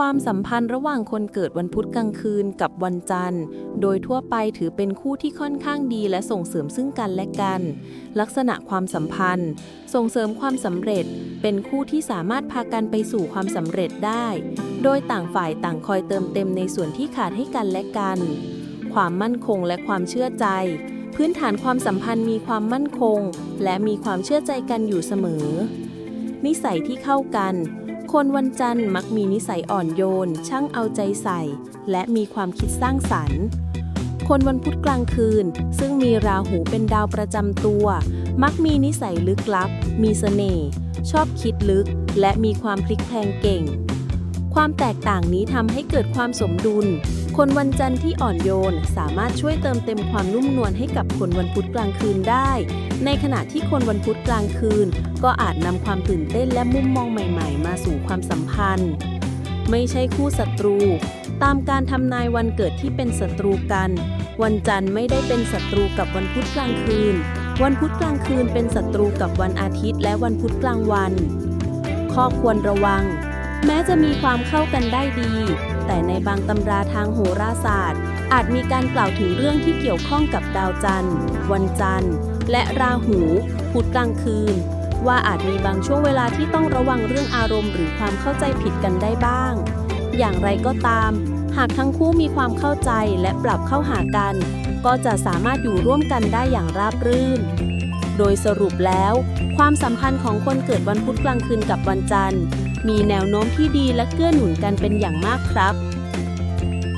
ความสัมพันธ์ระหว่างคนเกิดวันพุธกลางคืนกับวันจันทร์ โดยทั่วไปถือเป็นคู่ที่ค่อนข้างดีและส่งเสริมซึ่งกันและกัน ลักษณะความสัมพันธ์ ส่งเสริมความสำเร็จ เป็นคู่ที่สามารถพากันไปสู่ความสำเร็จได้ โดยต่างฝ่ายต่างคอยเติมเต็มในส่วนที่ขาดให้กันและกัน ความมั่นคงและความเชื่อใจ พื้นฐานความสัมพันธ์มีความมั่นคง และมีความเชื่อใจกันอยู่เสมอ นิสัยที่เข้ากัน คนวันจันทร์มักมีนิสัยอ่อนโยน ช่างเอาใจใส่ และมีความคิดสร้างสรรค์ คนวันพุธกลางคืน ซึ่งมีราหูเป็นดาวประจำตัว มักมีนิสัยลึกลับ มีเสน่ห์ ชอบคิดลึก และมีความพลิกแพลงเก่ง ความแตกต่างนี้ทำให้เกิดความสมดุล คนวันจันทร์ที่อ่อนโยนสามารถช่วยเติมเต็มความนุ่มนวลให้กับคนวันพุธกลางคืนได้ ในขณะที่คนวันพุธกลางคืน ก็อาจนำความตื่นเต้นและมุมมองใหม่ ๆ มาสู่ความสัมพันธ์ ไม่ใช่คู่ศัตรู ตามการทำนายวันเกิดที่เป็นศัตรูกัน วันจันทร์ไม่ได้เป็นศัตรูกับวันพุธกลางคืน วันพุธกลางคืนเป็นศัตรูกับวันอาทิตย์ และวันพุธกลางวัน ข้อควรระวัง แม้จะมีความเข้ากันได้ดี แต่ในบางตำราทางโหราศาสตร์ อาจมีการกล่าวถึงเรื่องที่เกี่ยวข้องกับดาวจันทร์ วันจันทร์ และราหูพุธกลางคืน ว่าอาจมีบางช่วงเวลาที่ต้องระวังเรื่องอารมณ์ หรือความเข้าใจผิดกันได้บ้าง อย่างไรก็ตาม หากทั้งคู่มีความเข้าใจและปรับเข้าหากัน ก็จะสามารถอยู่ร่วมกันได้อย่างราบรื่น โดยสรุปแล้ว ความสัมพันธ์ของคนเกิดวันพุธกลางคืนกับวันจันทร์ มีแนวโน้มที่ดีและเกื้อหนุนกันเป็นอย่างมากครับ